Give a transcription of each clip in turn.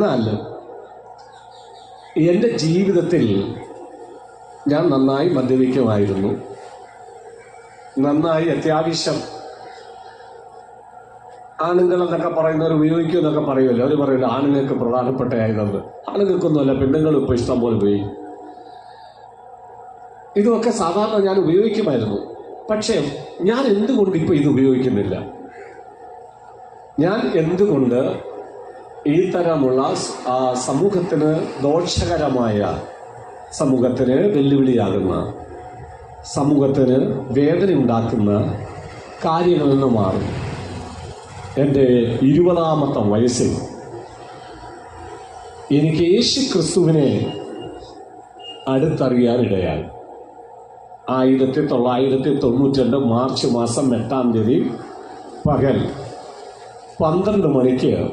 എന്നാൽ എന്റെ ജീവിതത്തിൽ ഞാൻ നന്നായി മദ്യപിക്കുമായിരുന്നു. നന്നായി അത്യാവശ്യം ആണുങ്ങൾ എന്നൊക്കെ പറയുന്നവർ ഉപയോഗിക്കും എന്നൊക്കെ പറയുമല്ലോ. അവർ പറയുമല്ലോ ആണുങ്ങൾക്ക് പ്രധാനപ്പെട്ട ആയിരുന്നത് ആണുങ്ങൾക്കൊന്നുമല്ല പെണ്ണുങ്ങളും ഇപ്പോൾ ഇഷ്ടം പോലെ ഉപയോഗിക്കും ഇതൊക്കെ സാധാരണ ഞാൻ ഉപയോഗിക്കുമായിരുന്നു. പക്ഷേ ഞാൻ എന്തുകൊണ്ട് ഇപ്പോൾ ഇത് ഉപയോഗിക്കുന്നില്ല? ഞാൻ എന്തുകൊണ്ട് ഈ തരമുള്ള ആ, സമൂഹത്തിന് ദോഷകരമായ സമൂഹത്തിന് വെല്ലുവിളിയാകുന്ന സമൂഹത്തിന് വേദന ഉണ്ടാക്കുന്ന കാര്യങ്ങളിൽ നിന്ന് മാറി. എന്റെ ഇരുപതാമത്തെ വയസ്സിൽ എനിക്ക് യേശു ക്രിസ്തുവിനെ അടുത്തറിയാനിടയായി. ആയിരത്തി തൊള്ളായിരത്തി തൊണ്ണൂറ്റി രണ്ട് മാർച്ച് മാസം എട്ടാം തീയതി പകൽ പന്ത്രണ്ട് മണിക്ക്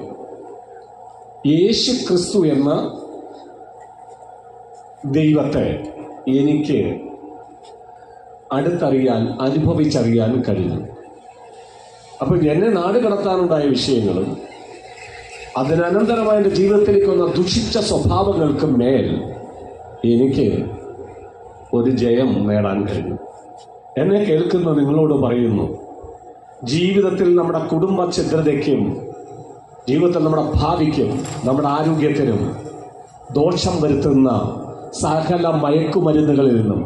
യേശു ക്രിസ്തു എന്ന ദൈവത്തെ എനിക്ക് അടുത്തറിയാൻ അനുഭവിച്ചറിയാൻ കഴിഞ്ഞു. അപ്പോൾ എന്നെ നാട് കടത്താനുണ്ടായ വിഷയങ്ങളും അതിനനന്തരമായ എന്റെ ജീവിതത്തിലേക്ക് വന്ന ദുഷിച്ച സ്വഭാവങ്ങൾക്ക് മേൽ എനിക്ക് ഒരു ജയം നേടാൻ കഴിഞ്ഞു. എന്നെ കേൾക്കുന്ന നിങ്ങളോട് പറയുന്നു ജീവിതത്തിൽ നമ്മുടെ കുടുംബ ഛിദ്രതയ്ക്കും ജീവിതത്തിൽ നമ്മുടെ ഭാവിക്കും നമ്മുടെ ആരോഗ്യത്തിനും ദോഷം വരുത്തുന്ന സകല മയക്കുമരുന്നുകളിൽ നിന്നും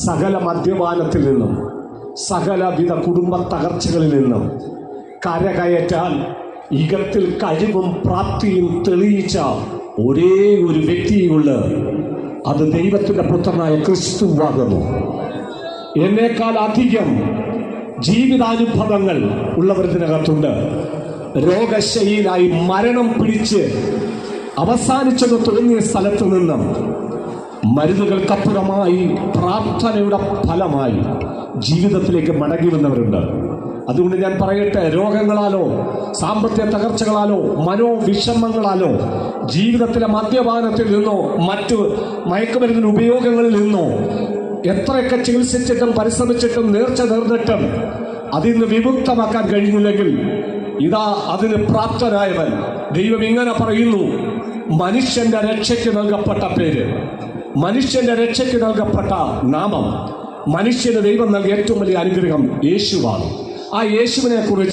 സകല മദ്യപാനത്തിൽ നിന്നും സകലവിധ കുടുംബ തകർച്ചകളിൽ നിന്നും കരകയറ്റാൻ ഇകത്തിൽ കഴിവും പ്രാപ്തിയും തെളിയിച്ച ഒരേ ഒരു വ്യക്തിയുള്ള അത് ദൈവത്തിന്റെ പുത്രനായ ക്രിസ്തുവാകുന്നു എന്നേക്കാൾ അധികം ജീവിതാനുഭവങ്ങൾ ഉള്ളവർ ഇതിനകത്തുണ്ട് രോഗശൈലിയിലായി മരണം പിടിച്ച് അവസാനിച്ചെന്ന് തോന്നിയ സ്ഥലത്ത് നിന്നും മരുന്നുകൾക്കപ്പുറമായി പ്രാർത്ഥനയുടെ ഫലമായി ജീവിതത്തിലേക്ക് മടങ്ങി വന്നവരുണ്ട്. അതുകൊണ്ട് ഞാൻ പറയട്ടെ രോഗങ്ങളാലോ സാമ്പത്തിക തകർച്ചകളാലോ മനോവിഷമങ്ങളാലോ ജീവിതത്തിലെ മദ്യപാനത്തിൽ നിന്നോ മറ്റു മയക്കുമരുന്നിന് ഉപയോഗങ്ങളിൽ നിന്നോ എത്രയൊക്കെ ചികിത്സിച്ചിട്ടും പരിശ്രമിച്ചിട്ടും നേർച്ച നേർന്നിട്ടും അതിൽ നിന്ന് വിമുക്തമാക്കാൻ കഴിഞ്ഞില്ലെങ്കിൽ ഇതാ അതിന് പ്രാപ്തനായവൻ. ദൈവം ഇങ്ങനെ പറയുന്നു മനുഷ്യന്റെ രക്ഷയ്ക്ക് നൽകപ്പെട്ട പേര്. മനുഷ്യന്റെ രക്ഷയ്ക്ക് നൽകപ്പെട്ട നാമം. മനുഷ്യന് ദൈവം നൽകിയ ഏറ്റവും വലിയ അനുഗ്രഹം യേശുവാണ്. ആ യേശുവിനെ കുറിച്ച്